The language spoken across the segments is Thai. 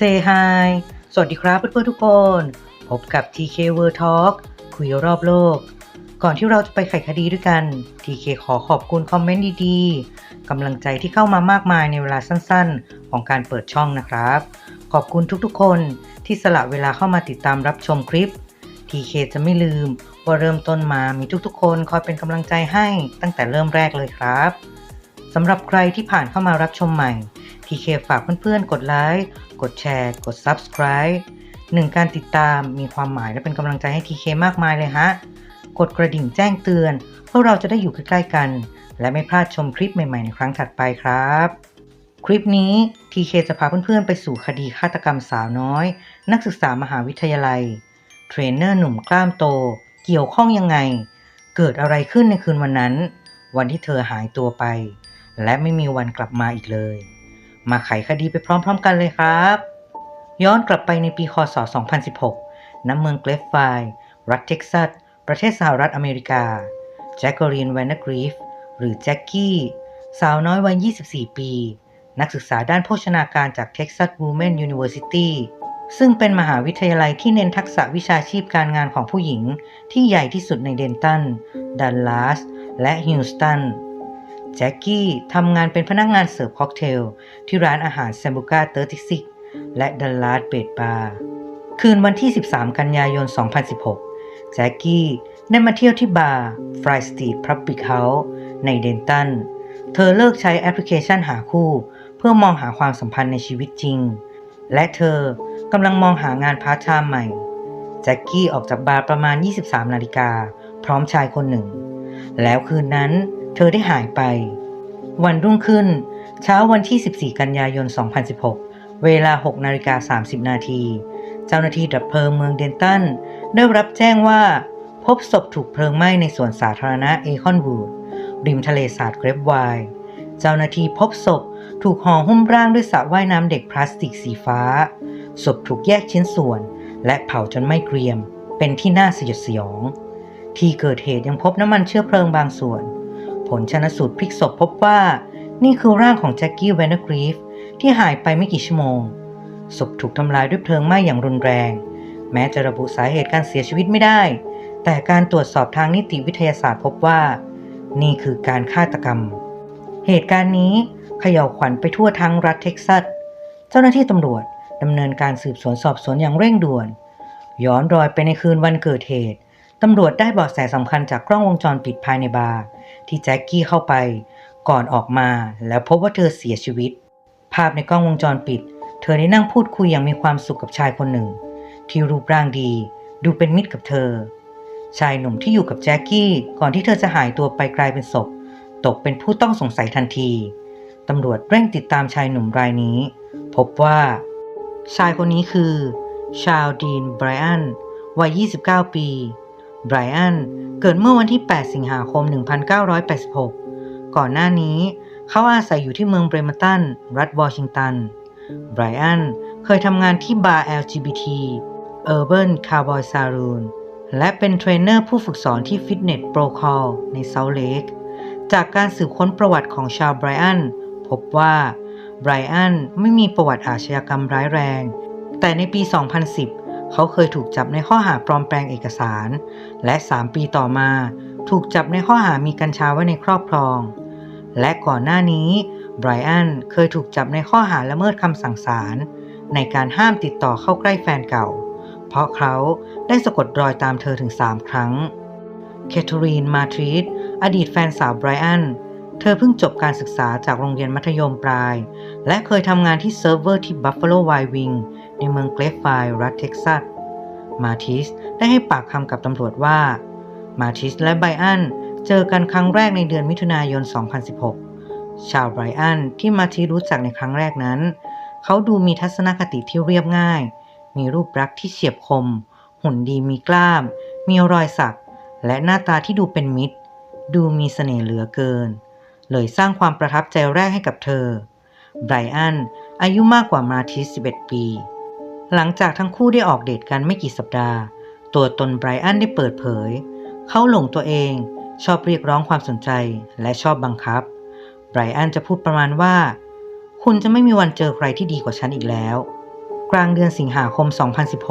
เซฮายสวัสดีครับเพื่อนๆทุกคน พบกับ TK World Talk คุยรอบโลก ก่อนที่เราจะไปไขคดีด้วยกัน TK ขอขอบคุณคอมเมนต์ดีๆ กำลังใจที่เข้ามามากมายในเวลาสั้นๆ ของการเปิดช่องนะครับ ขอบคุณทุกๆ คนที่สละเวลาเข้ามาติดตามรับชมคลิป TK จะไม่ลืมว่าเริ่มต้นมามีทุกๆ คนคอยเป็นกำลังใจให้ตั้งแต่เริ่มแรกเลยครับสำหรับใครที่ผ่านเข้ามารับชมใหม่ TK ฝากเพื่อนๆ กดไลค์ กดแชร์ กด Subscribe หนึ่งการติดตามมีความหมายและเป็นกำลังใจให้ TK มากมายเลยฮะ กดกระดิ่งแจ้งเตือนเพื่อเราจะได้อยู่ใกล้ๆกัน และไม่พลาดชมคลิปใหม่ๆ ในครั้งถัดไปครับ คลิปนี้ TK จะพาเพื่อนๆ ไปสู่คดีฆาตกรรมสาวน้อย นักศึกษามหาวิทยาลัย เทรนเนอร์หนุ่มกล้ามโต เกี่ยวข้องยังไง เกิดอะไรขึ้นในคืนวันนั้น วันที่เธอหายตัวไป และไม่มีวันกลับมาอีกเลย มาไขคดีไปพร้อมๆกันเลยครับ ย้อนกลับไปในปีคศ 2016 ณ เมืองเกรฟไฟรัฐเท็กซัส ประเทศสหรัฐอเมริกา แจ็คเกอรีนแวนนกรีฟ หรือแจ็คกี้ สาวน้อยวัย 24 ปี นักศึกษาด้านโภชนาการจาก Texas Women University ซึ่งเป็นมหาวิทยาลัยที่เน้นทักษะวิชาชีพการงานของผู้หญิง ที่ใหญ่ที่สุดในเดนตัน ดัลลัส และฮิวสตัน แจ็คกี้ทำงานเป็นพนักงานเสิร์ฟค็อกเทล ที่ร้านอาหารแซมบูกาเตอร์ติซิกและดัลลาสเบดบาร์คืนวันที่ 13 กันยายน 2016 แจ็คกี้ได้มาเที่ยวที่บาร์ฟรายสตรีทพับบิกเฮาส์ในเดนตัน เธอเลิกใช้แอปพลิเคชันหาคู่ เพื่อมองหาความสัมพันธ์ในชีวิตจริง และเธอกำลังมองหางานพาร์ทไทม์ใหม่ แจ็คกี้ออกจากบาร์ประมาณ 23 นาฬิกาพร้อมชายคนหนึ่ง แล้วคืนนั้น เธอได้หายไป วันรุ่งขึ้น เช้าวันที่ 14 กันยายน 2016 เวลา 6 นาฬิกา 30 นาที เจ้าหน้าที่ดับเพลิงเมืองเดนตันได้รับแจ้งว่า พบศพถูกเพลิงไหม้ในสวนสาธารณะเอคอนวูดริมทะเลสาบเกรฟไวน์เจ้าหน้าที่พบศพถูกห่อหุ้มร่างด้วยสระว่ายน้ำเด็กพลาสติกสีฟ้า ศพถูกแยกชิ้นส่วน และเผาจนไม่เกรียม เป็นที่น่าสยดสยอง ที่เกิดเหตุยังพบน้ำมันเชื้อเพลิงบางส่วน ผลชนสูตรพลิกศพพบว่านี่คือร่างของแจ็คกี้แวนเดอร์กรีฟที่หายไปไม่กี่ชั่วโมง ศพถูกทำลายด้วยเพลิงไหม้อย่างรุนแรง แม้จะระบุสาเหตุการเสียชีวิตไม่ได้ แต่การตรวจสอบทางนิติวิทยาศาสตร์พบว่า นี่คือการฆาตกรรม เหตุการณ์นี้เขย่าวขวัญไปทั่วทั้งรัฐเท็กซัส เจ้าหน้าที่ตำรวจดำเนินการสืบสวนสอบสวนอย่างเร่งด่วน ย้อนรอยไปในคืนวันเกิดเหตุตำรวจได้เบาะแสสำคัญจากกล้องวงจรปิดภายในบาร์ ที่แจ็คกี้เข้าไป ก่อนออกมาแล้วพบว่าเธอเสียชีวิต ภาพในกล้องวงจรปิด เธอได้นั่งพูดคุยอย่างมีความสุขกับชายคนหนึ่ง ที่รูปร่างดี ดูเป็นมิตรกับเธอ ชายหนุ่มที่อยู่กับแจ็คกี้ก่อนที่เธอจะหายตัวไปกลายเป็นศพ ตกเป็นผู้ต้องสงสัยทันทีตำรวจเร่งติดตามชายหนุ่มรายนี้ พบว่า ชายคนนี้คือ ชาลดีนไบรอันวัย 29 ปี ไบรอันเกิดเมื่อวันที่ 8 สิงหาคม 1986 ก่อนหน้านี้เขาอาศัยอยู่ที่เมืองเบรมตัน รัฐวอชิงตัน ไบรอันเคยทำงานที่บาร์ LGBT Urban Cowboy Saloon และเป็นเทรนเนอร์ผู้ฝึกสอนที่ฟิตเนสโปรคอลในเซาท์เลกจากการสืบค้นประวัติของชาวไบรอันพบว่าไบรอันไม่มีประวัติอาชญากรรมร้ายแรง แต่ในปี 2010 เขาเคยถูกจับในข้อหาปลอมแปลงเอกสาร และ 3 ปีต่อมา ถูกจับในข้อหามีกัญชาไว้ในครอบครอง และก่อนหน้านี้ไบรอันเคยถูกจับในข้อหาละเมิดคำสั่งศาลในการห้ามติดต่อเข้าใกล้แฟนเก่า เพราะเขาได้สะกดรอยตามเธอถึง 3 ครั้งแคทเธอรีนมาทริสอดีตแฟนสาวไบรอันเธอเพิ่งจบการศึกษาจากโรงเรียนมัธยมปลาย และเคยทำงานที่เซิร์ฟเวอร์ที่ Buffalo Wild Wing ในเมืองเกรฟไฟรัฐเท็กซัส มาทิสได้ให้ปากคำกับตำรวจว่า มาทิสและไบรอันเจอกันครั้งแรกในเดือนมิถุนายน 2016 ชาวไบรอันที่มาทิสรู้จักในครั้งแรกนั้น เขาดูมีทัศนคติที่เรียบง่าย มีรูปลักษณ์ที่เฉียบคม หุ่นดีมีกล้าม มีรอยสัก และหน้าตาที่ดูเป็นมิตร ดูมีเสน่ห์เหลือเกิน เลยสร้างความประทับใจแรกให้กับเธอไบรอันอายุมากกว่ามาทิส11 ปี หลังจากทั้งคู่ได้ออกเดทกันไม่กี่สัปดาห์ ตัวตนไบรอันได้เปิดเผย เขาหลงตัวเอง ชอบเรียกร้องความสนใจและชอบบังคับ ไบรอันจะพูดประมาณว่า คุณจะไม่มีวันเจอใครที่ดีกว่าฉันอีกแล้ว กลางเดือนสิงหาคม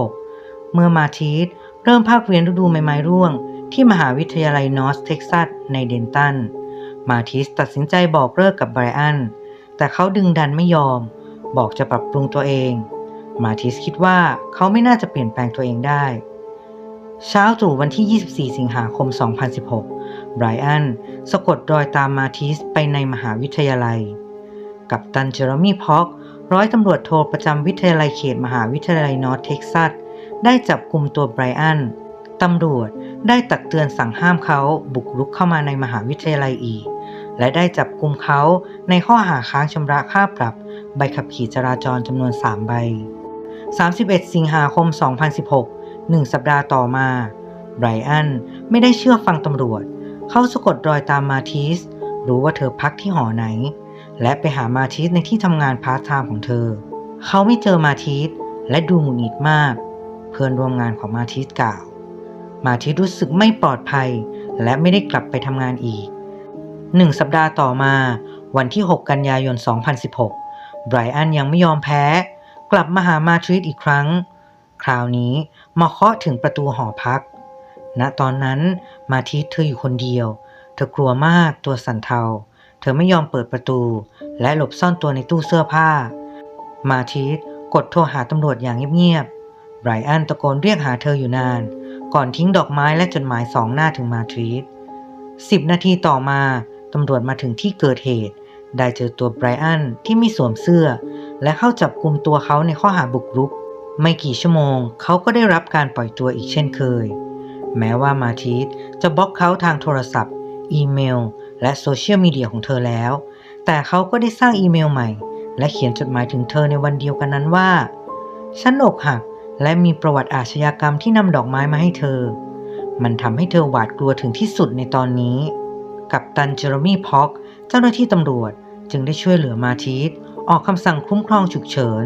2016 เมื่อมาทีสเริ่มภาคเรียนฤดูใบไม้ร่วง ที่มหาวิทยาลัยนอร์ทเท็กซัสในเดนตัน มาทิสตัดสินใจบอกเลิกกับไบรอัน แต่เขาดึงดันไม่ยอม บอกจะปรับปรุงตัวเอง มาทิสคิดว่าเขาไม่น่าจะเปลี่ยนแปลงตัวเองได้ เช้าตรู่วันที่ 24 สิงหาคม 2016 ไบรอันสะกดรอยตามมาทิสไปในมหาวิทยาลัย กับตันเจอร์มี่พ็อกร้อยตำรวจโทประจำวิทยาลัยเขตมหาวิทยาลัยนอร์ทเท็กซัสได้จับกลุ่มตัวไบรอันตำรวจได้ตักเตือนสั่งห้ามเขาบุกรุกเข้ามาในมหาวิทยาลัยอีก และได้จับกลุ่มเขาในข้อหาค้างชำระค่าปรับ ใบขับขี่จราจรจำนวน 3 ใบ 31 สิงหาคม 2016 หนึ่งสัปดาห์ต่อมา ไบรอันไม่ได้เชื่อฟังตำรวจ เขาสะกดรอยตามมาทิสรู้ว่าเธอพักที่หอไหน และไปหามาทิสในที่ทำงานพาร์ทไทม์ของเธอ เขาไม่เจอมาทิสและดูหงุดหงิดมาก เพื่อนร่วมงานของมาทิสกล่าว มาทิสรู้สึกไม่ปลอดภัย และไม่ได้กลับไปทำงานอีกหนึ่งสัปดาห์ต่อมา วันที่ 6 กันยายน 2016 ไบรอันยังไม่ยอมแพ้ ลับมาหามาทริสอีกครั้ง คราวนี้มาเคาะถึงประตูหอพัก ณตอนนั้นมาทิสเธออยู่คนเดียว เธอกลัวมากตัวสั่นเทา เธอไม่ยอมเปิดประตู และหลบซ่อนตัวในตู้เสื้อผ้า มาทิสกดโทรหาตำรวจอย่างเงียบๆไบรอันตะโกนเรียกหาเธออยู่นาน ก่อนทิ้งดอกไม้และจดหมายสองหน้าถึงมาทริสสิบนาทีต่อมาตำรวจมาถึงที่เกิดเหตุ ได้เจอตัวไบรอันที่ไม่สวมเสื้อ และเข้าจับกลุ่มตัวเขาในข้อหาบุกรุก ไม่กี่ชั่วโมง เขาก็ได้รับการปล่อยตัวอีกเช่นเคย แม้ว่ามาทิสจะบล็อกเขาทางโทรศัพท์ อีเมล และโซเชียลมีเดียของเธอแล้ว แต่เขาก็ได้สร้างอีเมลใหม่ และเขียนจดหมายถึงเธอในวันเดียวกันนั้นว่า ฉันอกหักและมีประวัติอาชญากรรมที่นำดอกไม้มาให้เธอ มันทำให้เธอหวาดกลัวถึงที่สุดในตอนนี้ กับตันเจอร์มี่พ็อก เจ้าหน้าที่ตำรวจจึงได้ช่วยเหลือมาทิส ออกคำสั่งคุ้มครองฉุกเฉิน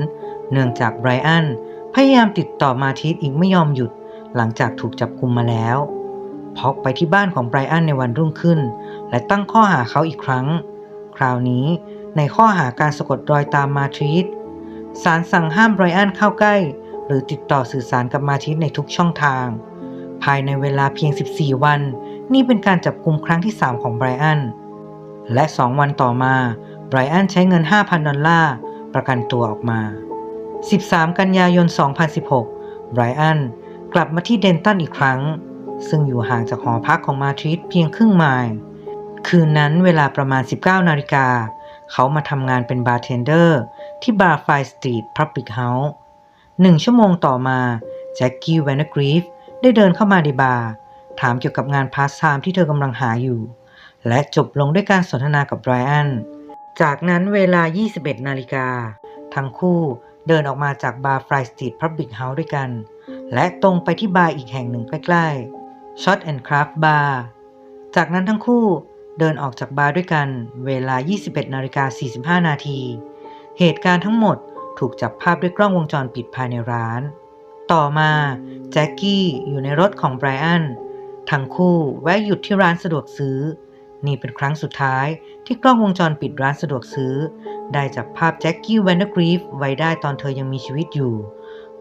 เนื่องจากไบรอันพยายามติดต่อมาทิสอีกไม่ยอมหยุด หลังจากถูกจับกุมมาแล้วพอกไปที่บ้านของไบรอันในวันรุ่งขึ้น และตั้งข้อหาเขาอีกครั้ง คราวนี้ในข้อหาการสะกดรอยตามมาทิสศาลสั่งห้ามไบรอันเข้าใกล้ หรือติดต่อสื่อสารกับมาทิสในทุกช่องทาง ภายในเวลาเพียง 14 วัน นี่เป็นการจับกุมครั้งที่ 3 ของไบรอันและ 2 วันต่อมา ไบรอันใช้เงิน 5,000 ดอลลาร์ประกันตัวออกมา 13 กันยายน 2016 ไบรอันกลับมาที่เดนตันอีกครั้ง ซึ่งอยู่ห่างจากหอพักของมาทริสเพียงครึ่งไมล์คืนนั้นเวลาประมาณ 19 นาฬิกา เขามาทำงานเป็นบาร์เทนเดอร์ ที่บาร์ไฟสตรีทพับบิกเฮาส์หนึ่งชั่วโมงต่อมา แจ็คกี้แวนกรีฟได้เดินเข้ามาในบาร์ ถามเกี่ยวกับงานพาร์ทไทม์ที่เธอกำลังหาอยู่ และจบลงด้วยการสนทนากับไบรอัน จากนั้นเวลา 21 นาฬิกา ทั้งคู่เดินออกมาจากบาร์ไฟสตรีทพับบิกเฮาส์ด้วยกัน และตรงไปที่บาร์อีกแห่งหนึ่งใกล้ๆ Shot and Craft Bar จากนั้นทั้งคู่เดินออกจากบาร์ด้วยกัน เวลา 21 นาฬิกา 45 นาที เหตุการณ์ทั้งหมดถูกจับภาพด้วยกล้องวงจรปิดภายในร้าน ต่อมาแจ็คกี้อยู่ในรถของไบรอัน ทั้งคู่แวะหยุดที่ร้านสะดวกซื้อ นี่เป็นครั้งสุดท้ายที่กล้องวงจรปิดร้านสะดวกซื้อ ได้จับภาพแจ็คกี้แวนเดอร์กรีฟไว้ได้ตอนเธอยังมีชีวิตอยู่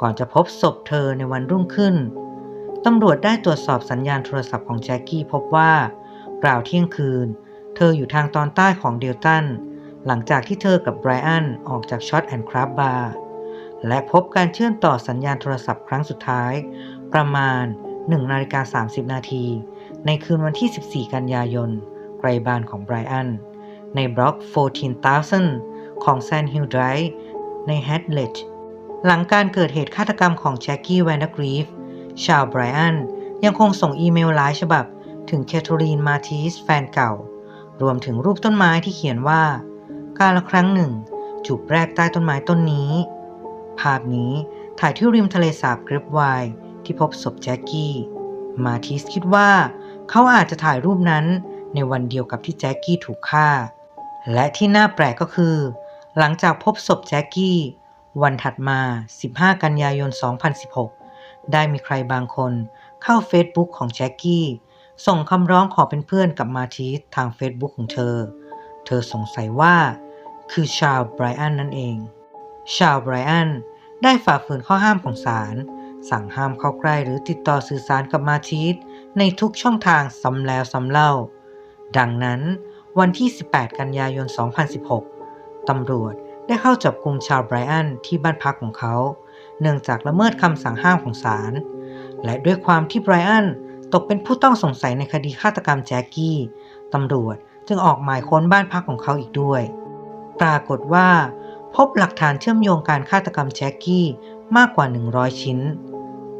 ก่อนจะพบศพเธอในวันรุ่งขึ้น ตำรวจได้ตรวจสอบสัญญาณโทรศัพท์ของแจ็คกี้พบว่าราวเที่ยงคืน เธออยู่ทางตอนใต้ของเดลตัน หลังจากที่เธอกับไบรอันออกจากช็อตแอนด์คราฟบาร์และพบการเชื่อมต่อสัญญาณโทรศัพท์ครั้งสุดท้าย ประมาณ1นาฬิกา30 นาทีในคืนวันที่ 14 กันยายน ไกลบ้านของไบรอัน ในบล็อก 14,000 ของ Sand Hill Drive ใน h a d l e d g e หลังการเกิดเหตุฆาตกรรมของแจ็คกี้แวนด์กรีฟ ชาวไบรอันยังคงส่งอีเมลหลายฉบับถึงแคทเธอรีนมาทิสแฟนเก่า รวมถึงรูปต้นไม้ที่เขียนว่า การละครั้งหนึ่ง จูบแรกใต้ต้นไม้ต้นนี้ ภาพนี้ถ่ายที่ริมทะเลสาบกริปไวที่พบศพแจ็คกี้ มาทิสคิดว่า เขาอาจจะถ่ายรูปนั้น ในวันเดียวกับที่แจ็คกี้ถูกฆ่า และที่น่าแปลกก็คือ หลังจากพบศพแจ็คกี้ วันถัดมา 15 กันยายน 2016 ได้มีใครบางคนเข้า Facebook ของแจ็คกี้ ส่งคำร้องขอเป็นเพื่อนกับมาทิสทาง Facebook ของเธอ เธอสงสัยว่า คือชาวไบรอันนั่นเอง ชาวไบรอันได้ฝ่าฝืนข้อห้ามของศาลสั่งห้ามเข้าใกล้หรือติดต่อสื่อสารกับมาทีสในทุกช่องทางซ้ำแล้วซ้ำเล่า ดังนั้นวันที่ 18 กันยายน 2016 ตำรวจได้เข้าจับกลุ่มชาวไบรอันที่บ้านพักของเขา เนื่องจากละเมิดคำสั่งห้ามของศาล และด้วยความที่ไบรอันตกเป็นผู้ต้องสงสัยในคดีฆาตกรรมแจ็คกี้ ตำรวจจึงออกหมายค้นบ้านพักของเขาอีกด้วย ปรากฏว่า พบหลักฐานเชื่อมโยงการฆาตกรรมแจ็คกี้มากกว่า 100 ชิ้น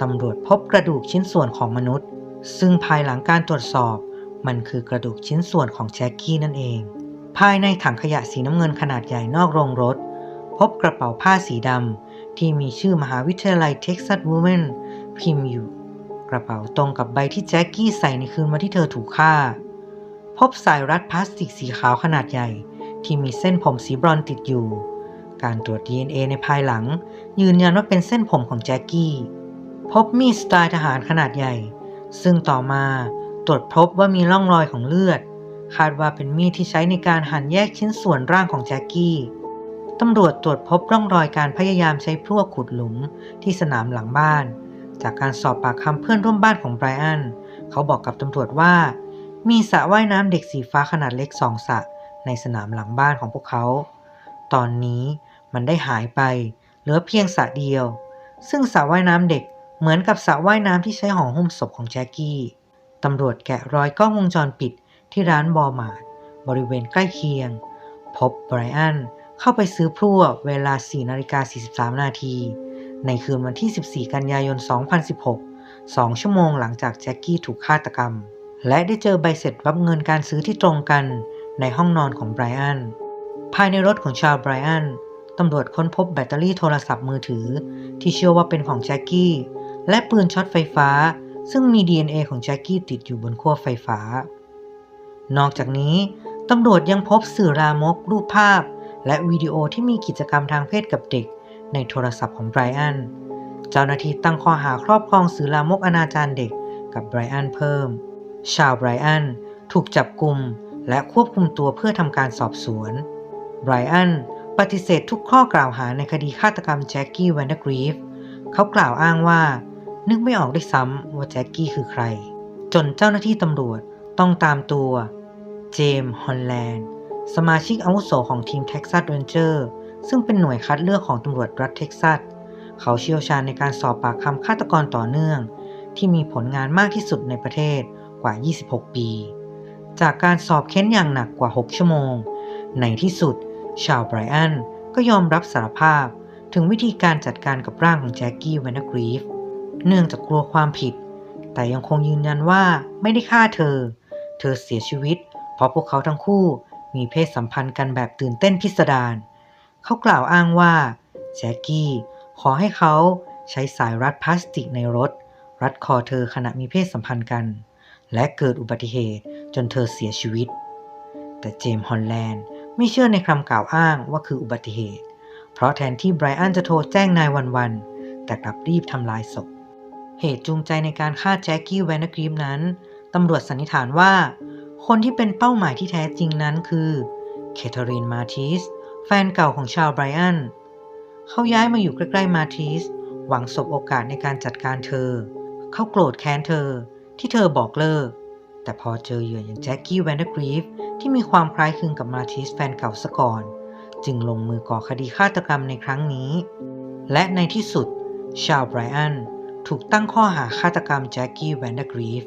ตำรวจพบกระดูกชิ้นส่วนของมนุษย์ ซึ่งภายหลังการตรวจสอบ มันคือกระดูกชิ้นส่วนของแจ็คกี้นั่นเอง ภายในถังขยะสีน้ำเงินขนาดใหญ่นอกโรงรถ พบกระเป๋าผ้าสีดำที่มีชื่อมหาวิทยาลัยเท็กซัสวูแมนพิมพ์อยู่ กระเป๋าตรงกับใบที่แจ็คกี้ใส่ในคืนวันที่เธอถูกฆ่า พบสายรัดพลาสติกสีขาวขนาดใหญ่ ที่มีเส้นผมสีบรอนติดอยู่ การตรวจ DNA ในภายหลัง ยืนยันว่าเป็นเส้นผมของแจ็คกี้ พบมีดสไตล์ทหารขนาดใหญ่ ซึ่งต่อมา ตรวจพบว่ามีร่องรอยของเลือด คาดว่าเป็นมีดที่ใช้ในการหั่นแยกชิ้นส่วนร่างของแจ็คกี้ตำรวจตรวจพบร่องรอยการพยายามใช้พลั่วขุดหลุมที่สนามหลังบ้าน จากการสอบปากคำเพื่อนร่วมบ้านของไบรอัน เขาบอกกับตำรวจว่า มีสระว่ายน้ำเด็กสีฟ้าขนาดเล็กสองสระในสนามหลังบ้านของพวกเขา ตอนนี้มันได้หายไป เหลือเพียงสระเดียว ซึ่งสระว่ายน้ำเด็กเหมือนกับสระว่ายน้ำที่ใช้ห่อหุ้มศพของแจ็คกี้ ตำรวจแกะรอยกล้องวงจรปิดที่ร้านบอมาร์ทบริเวณใกล้เคียง พบไบรอันเข้าไปซื้อพลั่วเวลา 4 นาฬิกา 43 นาที ในคืนวันที่ 14 กันยายน 2016 2 ชั่วโมงหลังจากแจ็คกี้ถูกฆาตกรรม และได้เจอใบเสร็จรับเงินการซื้อที่ตรงกันในห้องนอนของไบรอัน ภายในรถของชาวไบรอันตำรวจค้นพบแบตเตอรี่โทรศัพท์มือถือ ที่เชื่อว่าเป็นของแจ็คกี้ และปืนช็อตไฟฟ้า ซึ่งมี DNA ของแจ็คกี้ติดอยู่บนขั้วไฟฟ้า นอกจากนี้ตำรวจยังพบสื่อรามก รูปภาพ และวิดีโอที่มีกิจกรรมทางเพศกับเด็ก ในโทรศัพท์ของไบรอัน เจ้าหน้าที่ตั้งข้อหาครอบครองสื่อลามกอนาจารเด็กกับไบรอันเพิ่ม ชาวไบรอันถูกจับกลุ่มและควบคุมตัวเพื่อทำการสอบสวน ไบรอันปฏิเสธทุกข้อกล่าวหาในคดีฆาตกรรมแจ็คกี้แวนเดอร์กรีฟ เขากล่าวอ้างว่า นึกไม่ออกด้วยซ้ำว่าแจ็คกี้คือใคร จนเจ้าหน้าที่ตำรวจต้องตามตัว เจมส์ฮอลแลนด์ สมาชิกอาวุโสของทีมเท็กซัสเรนเจอร์ซึ่งเป็นหน่วยคัดเลือกของตำรวจรัฐเท็กซัส เขาเชี่ยวชาญในการสอบปากคำฆาตกรต่อเนื่อง ที่มีผลงานมากที่สุดในประเทศกว่า 26 ปี จากการสอบเค้นอย่างหนักกว่า 6 ชั่วโมง ในที่สุด ชาวไบรอันก็ยอมรับสารภาพ ถึงวิธีการจัดการกับร่างของแจ็คกี้แวนกรีฟ เนื่องจากกลัวความผิด แต่ยังคงยืนยันว่าไม่ได้ฆ่าเธอ เธอเสียชีวิต เพราะพวกเขาทั้งคู่มีเพศสัมพันธ์กันแบบตื่นเต้นพิสดารเขากล่าวอ้างว่าแจ็คกี้ขอให้เขาใช้สายรัดพลาสติกในรถ รัดคอเธอขณะมีเพศสัมพันธ์กัน และเกิดอุบัติเหตุจนเธอเสียชีวิต แต่เจมส์ฮอลแลนด์ไม่เชื่อในคำกล่าวอ้างว่าคืออุบัติเหตุ เพราะแทนที่ไบรอันจะโทรแจ้งนายวันวันแต่กลับรีบทำลายศพ เหตุจูงใจในการฆ่าแจ็คกี้แวนกรีฟนั้น ตำรวจสันนิษฐานว่า คนที่เป็นเป้าหมายที่แท้จริงนั้นคือเคทเธอรีนมาทิส แฟนเก่าของชาวไบรอัน เขาย้ายมาอยู่ใกล้ๆมาทิส หวังสบโอกาสในการจัดการเธอ เขาโกรธแค้นเธอที่เธอบอกเลิก แต่พอเจอเหยื่ออย่างแจ็คกี้แวนเดอร์กรีฟที่มีความคล้ายคลึงกับมาทิสแฟนเก่าซะก่อน จึงลงมือก่อคดีฆาตกรรมในครั้งนี้ และในที่สุดชาวไบรอัน ถูกตั้งข้อหาฆาตกรรมแจ็คกี้แวนเดอร์กรีฟ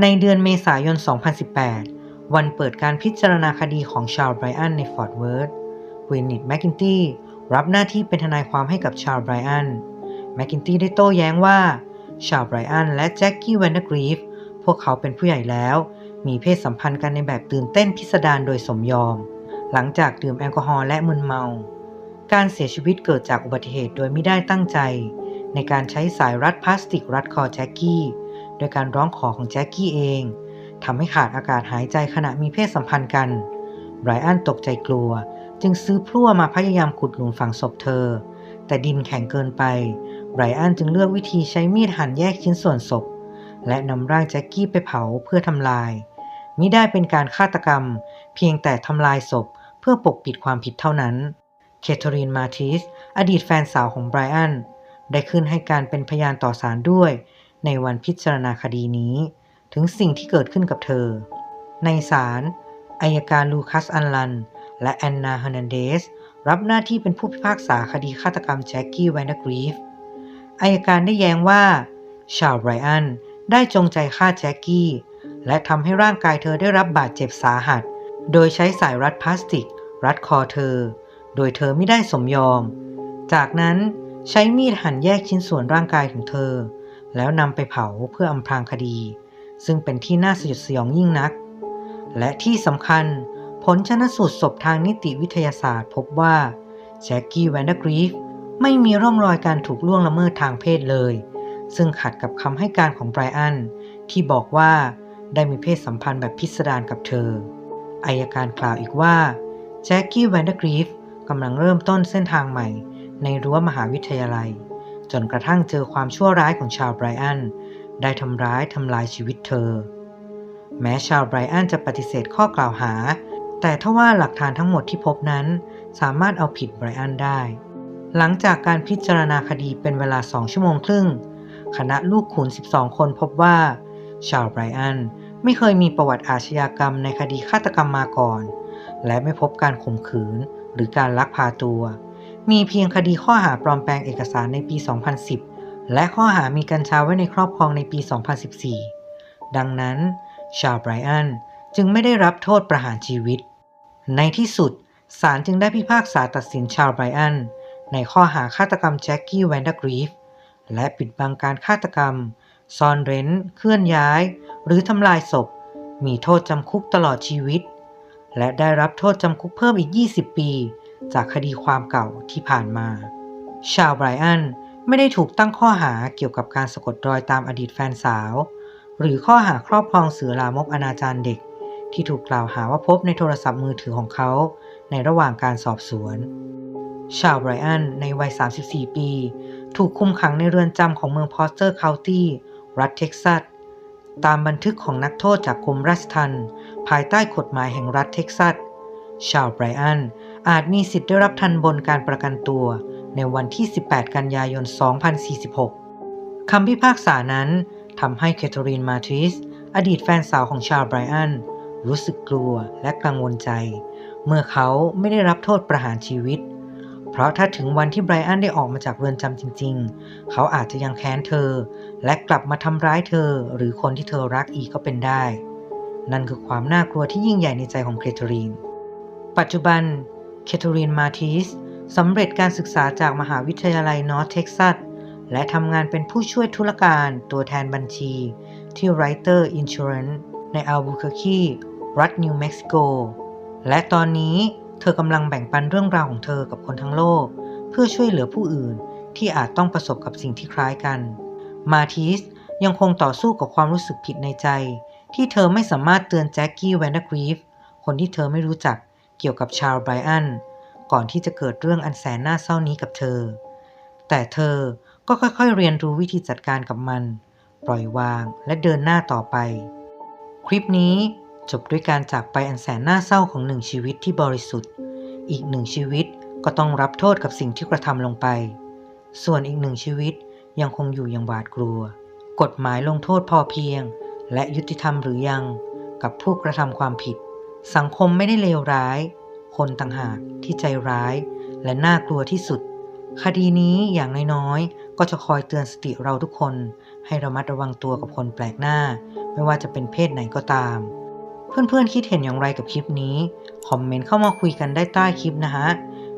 ในเดือนเมษายน 2018 วันเปิดการพิจารณาคดีของชาวไบรอันในฟอร์ดเวิร์ธวินนิตแมคกินตี้รับหน้าที่เป็นทนายความให้กับชาวไบรอันแมคกินตี้ได้โต้แย้งว่า ชาวไบรอันและแจ็คกี้แวนเดอร์กรีฟพวกเขาเป็นผู้ใหญ่แล้ว มีเพศสัมพันธ์กันในแบบตื่นเต้นพิสดารโดยสมยอม หลังจากดื่มแอลกอฮอล์และมึนเมา การเสียชีวิตเกิดจากอุบัติเหตุโดยไม่ได้ตั้งใจ ในการใช้สายรัดพลาสติกรัดคอแจ็คกี้ โดยการร้องขอของแจ็คกี้เองทำให้ขาดอากาศหายใจขณะมีเพศสัมพันธ์กันไบรอันตกใจกลัว จึงซื้อพลั่วมาพยายามขุดหลุมฝังศพเธอ แต่ดินแข็งเกินไปไบรอันจึงเลือกวิธีใช้มีดหั่นแยกชิ้นส่วนศพ และนำร่างแจ็คกี้ไปเผาเพื่อทำลาย มิได้เป็นการฆาตกรรม เพียงแต่ทำลายศพเพื่อปกปิดความผิดเท่านั้น เคทรีนมาทิสอดีตแฟนสาวของไบรอัน ได้ขึ้นให้การเป็นพยานต่อศาลด้วย ในวันพิจารณาคดีนี้ ถึงสิ่งที่เกิดขึ้นกับเธอ ในศาลอายการลูคัสอันลัน และแอนนาเฮอร์นันเดส รับหน้าที่เป็นผู้พิพากษาคดีฆาตกรรมแจ็คกี้แวนเดกรีฟอายการได้แย้งว่า ชาวไบรอันได้จงใจฆ่าแจ็คกี้ และทำให้ร่างกายเธอได้รับบาดเจ็บสาหัส โดยใช้สายรัดพลาสติก รัดคอเธอ โดยเธอไม่ได้สมยอม จากนั้น ใช้มีดหั่นแยกชิ้นส่วนร่างกายของเธอ แล้วนำไปเผาเพื่ออำพรางคดี ซึ่งเป็นที่น่าสยดสยองยิ่งนัก และที่สำคัญ ผลชนสูตรศพทางนิติวิทยาศาสตร์ พบว่าแจ็คกี้แวนเดอร์กรีฟไม่มีร่องรอยการถูกล่วงละเมิดทางเพศเลย ซึ่งขัดกับคำให้การของไบรอันที่บอกว่าได้มีเพศสัมพันธ์แบบพิสดารกับเธอ อายการกล่าวอีกว่าแจ็คกี้แวนเดอร์กรีฟกำลังเริ่มต้นเส้นทางใหม่ ในรั้วมหาวิทยาลัย จนกระทั่งเจอความชั่วร้ายของชาวไบรอัน ได้ทำร้ายทำลายชีวิตเธอ แม้ชาวไบรอันจะปฏิเสธข้อกล่าวหา แต่ถ้าว่าหลักฐานทั้งหมดที่พบนั้น สามารถเอาผิดไบรอันได้ หลังจากการพิจารณาคดีเป็นเวลา2ชั่วโมงครึ่ง คณะลูกขุน 12 คนพบว่า ชาวไบรอันไม่เคยมีประวัติอาชญากรรมในคดีฆาตกรรมมาก่อน และไม่พบการข่มขืนหรือการลักพาตัว มีเพียงคดีข้อหาปลอมแปลงเอกสารในปี 2010 และข้อหามีกัญชาไว้ในครอบครองในปี 2014 ดังนั้น ชาวไบรอันจึงไม่ได้รับโทษประหารชีวิต ในที่สุดศาลจึงได้พิพากษาตัดสินชาวไบรอันในข้อหาฆาตกรรมแจ็คกี้แวนด์กรีฟและปิดบังการฆาตกรรม ซ่อนเร้น เคลื่อนย้าย หรือทำลายศพ มีโทษจำคุกตลอดชีวิต และได้รับโทษจำคุกเพิ่มอีก 20 ปี จากคดีความเก่าที่ผ่านมา ชาวไบรอันไม่ได้ถูกตั้งข้อหาเกี่ยวกับการสะกดรอยตามอดีตแฟนสาว หรือข้อหาครอบครองสื่อลามกอนาจารเด็ก ที่ถูกกล่าวหาว่าพบในโทรศัพท์มือถือของเขาในระหว่างการสอบสวน ชาวไบรอันในวัย 34 ปี ถูกคุมขังในเรือนจำของเมืองพอสเตอร์เคานตี้รัฐเท็กซัส ตามบันทึกของนักโทษจากกรมราชทัณฑ์ภายใต้กฎหมายแห่งรัฐเท็กซัส ชาวไบรอัน อาจมีสิทธิ์ได้รับทันบนการประกันตัวในวันที่ 18 กันยายน 2046 คำพิพากษานั้นทำให้เคทรีนมาทริส อดีตแฟนสาวของชาวไบรอัน รู้สึกกลัวและกังวลใจ เมื่อเขาไม่ได้รับโทษประหารชีวิต เพราะถ้าถึงวันที่ไบรอันได้ออกมาจากเรือนจำจริง ๆ เขาอาจจะยังแค้นเธอ และกลับมาทำร้ายเธอ หรือคนที่เธอรักอีกก็เป็นได้ นั่นคือความน่ากลัวที่ยิ่งใหญ่ในใจของเคทรีน ปัจจุบัน เคทรีนมาทิสสำเร็จการศึกษาจากมหาวิทยาลัยนอร์ทเท็กซัส และทำงานเป็นผู้ช่วยธุรการตัวแทนบัญชี ที่ Writer Insurance ในอัลบูเคอร์คีรัฐนิวเม็กซิโก และตอนนี้เธอกำลังแบ่งปันเรื่องราวของเธอกับคนทั้งโลก เพื่อช่วยเหลือผู้อื่นที่อาจต้องประสบกับสิ่งที่คล้ายกัน มาทิสยังคงต่อสู้กับความรู้สึกผิดในใจ ที่เธอไม่สามารถเตือนแจ็คกี้แวนด์กรีฟคนที่เธอไม่รู้จัก เกี่ยวกับชาร์ลไบรอันก่อนที่จะเกิดเรื่องอันแสนน่าเศร้านี้กับเธอ แต่เธอก็ค่อยๆ เรียนรู้วิธีจัดการกับมัน ปล่อยวางและเดินหน้าต่อไป คลิปนี้จบด้วยการจากไปอันแสนน่าเศร้าของหนึ่งชีวิตที่บริสุทธิ์ อีกหนึ่งชีวิตก็ต้องรับโทษกับสิ่งที่กระทำลงไป ส่วนอีกหนึ่งชีวิตยังคงอยู่อย่างหวาดกลัว กฎหมายลงโทษพอเพียง และยุติธรรมหรือยังกับผู้กระทำความผิด สังคมไม่ได้เลวร้าย คนต่างหากที่ใจร้าย และน่ากลัวที่สุด คดีนี้อย่างน้อยๆ ก็จะคอยเตือนสติเราทุกคน ให้ระมัดระวังตัวกับคนแปลกหน้า ไม่ว่าจะเป็นเพศไหนก็ตาม เพื่อนๆ คิดเห็นอย่างไรกับคลิปนี้ คอมเมนต์เข้ามาคุยกันได้ใต้คลิปนะฮะ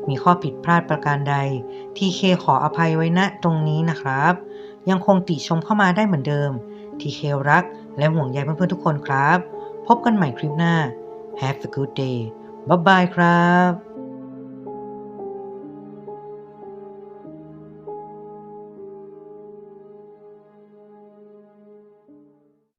มีข้อผิดพลาดประการใด ทีเคขออภัยไว้ณตรงนี้นะครับ ยังคงติชมเข้ามาได้เหมือนเดิม ทีเครัก และห่วงใยเพื่อนๆทุกคนครับ พบกันใหม่คลิปหน้า Have a good day บ๊ายบายครับ